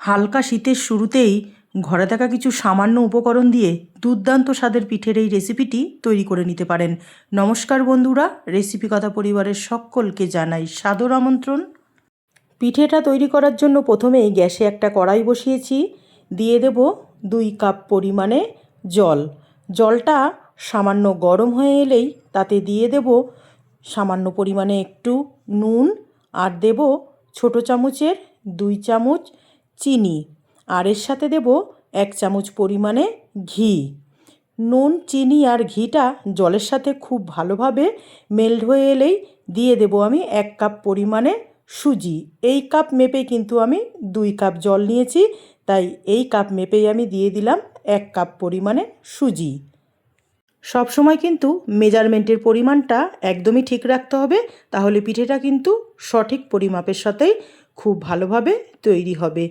হালকা শীতের শুরুতেই ঘরে থাকা কিছু সামান্য উপকরণ দিয়ে দুর্দান্ত স্বাদের পিঠের এই রেসিপিটি তৈরি করে নিতে পারেন। নমস্কার বন্ধুরা, রেসিপি কথা পরিবারের সকলকে জানাই সাদর আমন্ত্রণ। পিঠেটা তৈরি করার জন্য প্রথমেই গ্যাসে একটা কড়াই বসিয়েছি। দিয়ে দেব দুই কাপ পরিমাণে জল। জলটা সামান্য গরম হয়ে এলেই তাতে দিয়ে দেব সামান্য পরিমাণে একটু নুন। আর দেব ছোট চামচের দুই চামচ চিনি। আর এর সাথে দেব এক চামচ পরিমাণে ঘি। নুন, চিনি আর ঘিটা জলের সাথে খুব ভালোভাবে মেল্ট হয়ে এলেই দিয়ে দেব আমি এক কাপ পরিমাণে সুজি। এই কাপ মেপে কিন্তু আমি দুই কাপ জল নিয়েছি, তাই এই কাপ মেপেই আমি দিয়ে দিলাম এক কাপ পরিমাণে সুজি। সব সময় কিন্তু মেজারমেন্টের পরিমাণটা একদমই ঠিক রাখতে হবে, তাহলে পিঠেটা কিন্তু সঠিক পরিমাপের সাথেই খুব ভালোভাবে তৈরি হবে।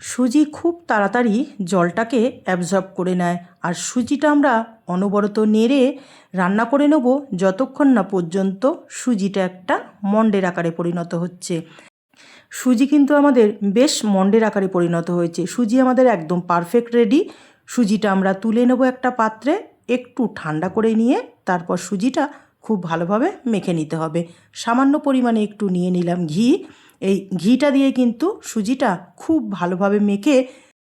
সুজি খুব তাড়াতাড়ি জলটাকে অ্যাবজর্ব করে নেয়। আর সুজিটা আমরা অনবরত নেড়ে রান্না করে নেব যতক্ষণ না পর্যন্ত সুজিটা একটা মন্ডের আকারে পরিণত হচ্ছে। সুজি কিন্তু আমাদের বেশ মন্ডের আকারে পরিণত হয়েছে। সুজি আমাদের একদম পারফেক্ট রেডি সুজিটা আমরা তুলে নেব একটা পাত্রে, একটু ঠান্ডা করে নিয়ে তারপর সুজিটা খুব ভালোভাবে মেখে নিতে হবে। সামান্য পরিমাণে একটু নিয়ে নিলাম ঘি। এই ঘিটা দিয়ে কিন্তু সুজিটা খুব ভালোভাবে মেখে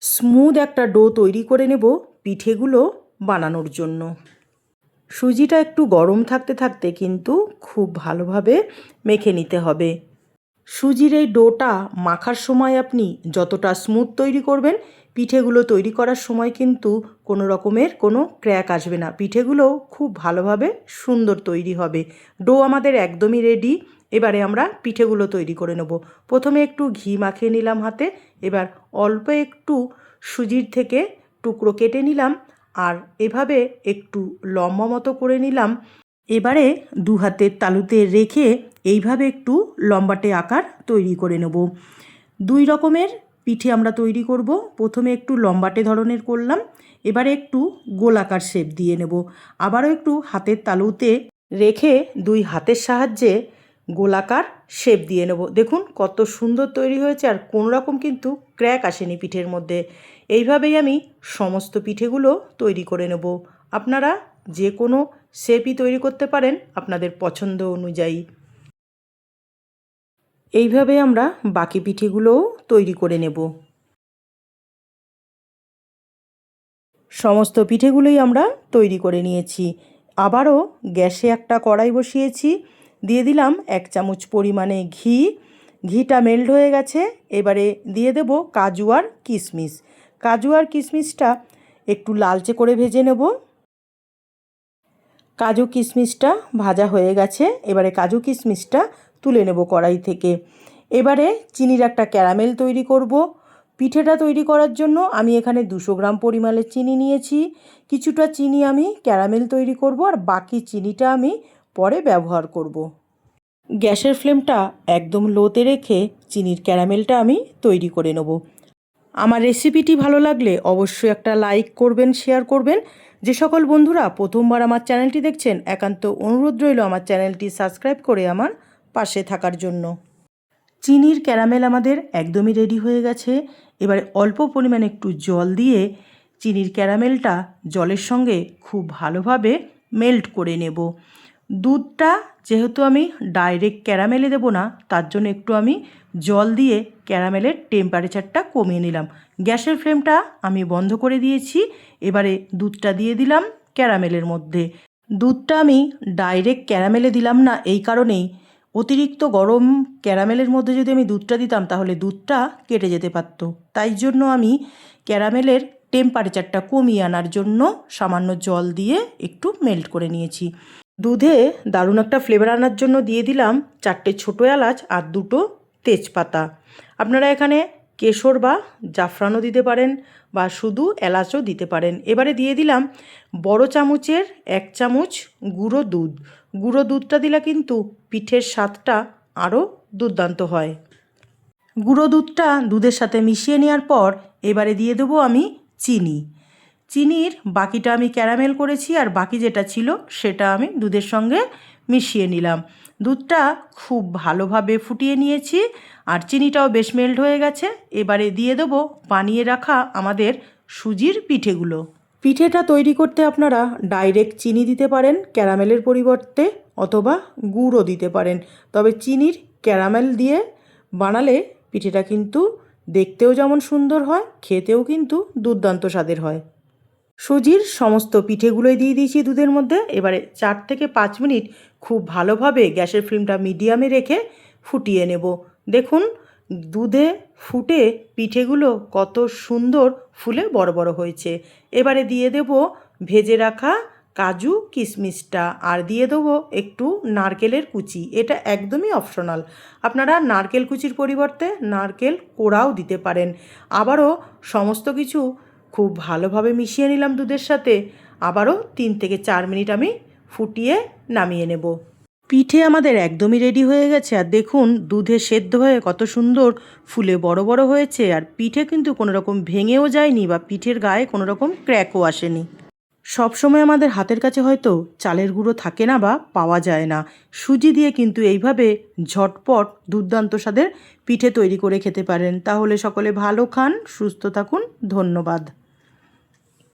স্মুথ একটা ডো তৈরি করে নেব পিঠেগুলো বানানোর জন্য। সুজিটা একটু গরম থাকতে থাকতে কিন্তু খুব ভালোভাবে মেখে নিতে হবে। সুজির এই ডোটা মাখার সময় আপনি যতটা স্মুথ তৈরি করবেন, পিঠেগুলো তৈরি করার সময় কিন্তু কোনো রকমের কোনো ক্র্যাক আসবে না। পিঠেগুলো খুব ভালোভাবে সুন্দর তৈরি হবে। ডো আমাদের একদমই রেডি এবারে আমরা পিঠেগুলো তৈরি করে নেব। প্রথমে একটু ঘি মাখিয়ে নিলাম হাতে, এবার অল্প একটু সুজির থেকে টুকরো কেটে নিলাম, আর এভাবে একটু লম্বা মতো করে নিলাম। এবারে দু হাতের তালুতে রেখে এইভাবে একটু লম্বাটে আকার তৈরি করে নেব। দুই রকমের পিঠে আমরা তৈরি করব। প্রথমে একটু লম্বাটে ধরনের করলাম, এবারে একটু গোলাকার শেপ দিয়ে নেব। আবারও একটু হাতের তালুতে রেখে দুই হাতের সাহায্যে গোলাকার শেপ দিয়ে নেব। দেখুন কত সুন্দর তৈরি হয়েছে আর কোনো রকম কিন্তু ক্র্যাক আসেনি পিঠের মধ্যে। এইভাবেই আমি সমস্ত পিঠেগুলো তৈরি করে নেব। আপনারা যে কোনো শেপই তৈরি করতে পারেন আপনাদের পছন্দ অনুযায়ী। এইভাবে আমরা বাকি পিঠেগুলোও তৈরি করে নেব। সমস্ত পিঠেগুলোই আমরা তৈরি করে নিয়েছি। আবারও গ্যাসে একটা কড়াই বসিয়েছি। দিয়ে দিলাম এক চামচ পরিমাণে ঘি। ঘিটা মেল্ট হয়ে গেছে। এবারে দিয়ে দেব কাজু আর কিশমিশ কাজু আর কিশমিশটা একটু লালচে করে ভেজে নেব। কাজু কিশমিশটা ভাজা হয়ে গেছে। এবারে কাজু কিশমিশটা তুলে নেব কড়াই থেকে। এবারে চিনির একটা ক্যারামেল তৈরি করব। পিঠেটা তৈরি করার জন্য আমি এখানে দুশো গ্রাম পরিমাণের চিনি নিয়েছি। কিছুটা চিনি আমি ক্যারামেল তৈরি করব আর বাকি চিনিটা আমি পরে ব্যবহার করব। গ্যাসের ফ্লেমটা একদম লোতে রেখে চিনির ক্যারামেলটা আমি তৈরি করে নেব। আমার রেসিপিটি ভালো লাগলে অবশ্যই একটা লাইক করবেন, শেয়ার করবেন। যে সকল বন্ধুরা প্রথমবার আমার চ্যানেলটি দেখছেন, একান্ত অনুরোধ রইল আমার চ্যানেলটি সাবস্ক্রাইব করে আমার পাশে থাকার জন্য। চিনির ক্যারামেল আমাদের একদমই রেডি হয়ে গেছে। এবারে অল্প পরিমাণে একটু জল দিয়ে চিনির ক্যারামেলটা জলের সঙ্গে খুব ভালোভাবে মেল্ট করে নেব। দুধটা যেহেতু আমি ডাইরেক্ট ক্যারামেলে দেবো না, তার জন্য একটু আমি জল দিয়ে ক্যারামেলের টেম্পারেচারটা কমিয়ে নিলাম। গ্যাসের ফ্লেমটা আমি বন্ধ করে দিয়েছি, এবারে দুধটা দিয়ে দিলাম ক্যারামেলের মধ্যে। দুধটা আমি ডাইরেক্ট ক্যারামেলে দিলাম না, এই কারণেই। অতিরিক্ত গরম ক্যারামেলের মধ্যে যদি আমি দুধটা দিতাম, তাহলে দুধটা কেটে যেতে পারতো। তাই জন্য আমি ক্যারামেলের টেম্পারেচারটা কমিয়ে আনার জন্য সামান্য জল দিয়ে একটু মেল্ট করে নিয়েছি। দুধে দারুণ একটা ফ্লেভার আনার জন্য দিয়ে দিলাম চারটে ছোটো এলাচ আর দুটো তেজপাতা। আপনারা এখানে কেশর বা জাফরানও দিতে পারেন বা শুধু এলাচও দিতে পারেন। এবারে দিয়ে দিলাম বড় চামচের এক চামচ গুঁড়ো দুধ। গুঁড়ো দুধটা দিলে কিন্তু পিঠের স্বাদটা আরও দুর্দান্ত হয়। গুঁড়ো দুধটা দুধের সাথে মিশিয়ে নেওয়ার পর এবারে দিয়ে দেবো আমি চিনি। চিনির বাকিটা আমি ক্যারামেল করেছি আর বাকি যেটা ছিল সেটা আমি দুধের সঙ্গে মিশিয়ে নিলাম। দুধটা খুব ভালোভাবে ফুটিয়ে নিয়েছি আর চিনিটাও বেশ মেল্ট হয়ে গেছে। এবারে দিয়ে দেবো বানিয়ে রাখা আমাদের সুজির পিঠেগুলো। পিঠেটা তৈরি করতে আপনারা ডাইরেক্ট চিনি দিতে পারেন ক্যারামেলের পরিবর্তে অথবা গুড়ও দিতে পারেন। তবে চিনির ক্যারামেল দিয়ে বানালে পিঠেটা কিন্তু দেখতেও যেমন সুন্দর হয়, খেতেও কিন্তু দুর্দান্ত স্বাদের হয়। সুজির সমস্ত পিঠেগুলোই দিয়ে দিয়েছি দুধের মধ্যে। এবারে চার থেকে পাঁচ মিনিট খুব ভালোভাবে গ্যাসের ফ্লেমটা মিডিয়ামে রেখে ফুটিয়ে নেব। দেখুন, দুধে ফুটে পিঠেগুলো কত সুন্দর ফুলে বড় বড় হয়েছে। এবারে দিয়ে দেব ভেজে রাখা কাজু কিশমিশটা আর দিয়ে দেবো একটু নারকেলের কুচি। এটা একদমই অপশনাল। আপনারা নারকেল কুচির পরিবর্তে নারকেল কোড়াও দিতে পারেন। আবারও সমস্ত কিছু খুব ভালোভাবে মিশিয়ে নিলাম দুধের সাথে। আবারও তিন থেকে চার মিনিট আমি ফুটিয়ে নামিয়ে নেব। পিঠে আমাদের একদমই রেডি হয়ে গেছে। আর দেখুন, দুধে সেদ্ধ হয়ে কত সুন্দর ফুলে বড় বড় হয়েছে। আর পিঠে কিন্তু কোনো রকম ভেঙেও যায়নি বা পিঠের গায়ে কোনো রকম ক্র্যাকও আসেনি সবসময় আমাদের হাতের কাছে হয়তো চালের গুঁড়ো থাকে না বা পাওয়া যায় না। সুজি দিয়ে কিন্তু এইভাবে ঝটপট দুর্দান্ত স্বাদের পিঠে তৈরি করে খেতে পারেন। তাহলে সকলে ভালো খান, সুস্থ থাকুন। ধন্যবাদ।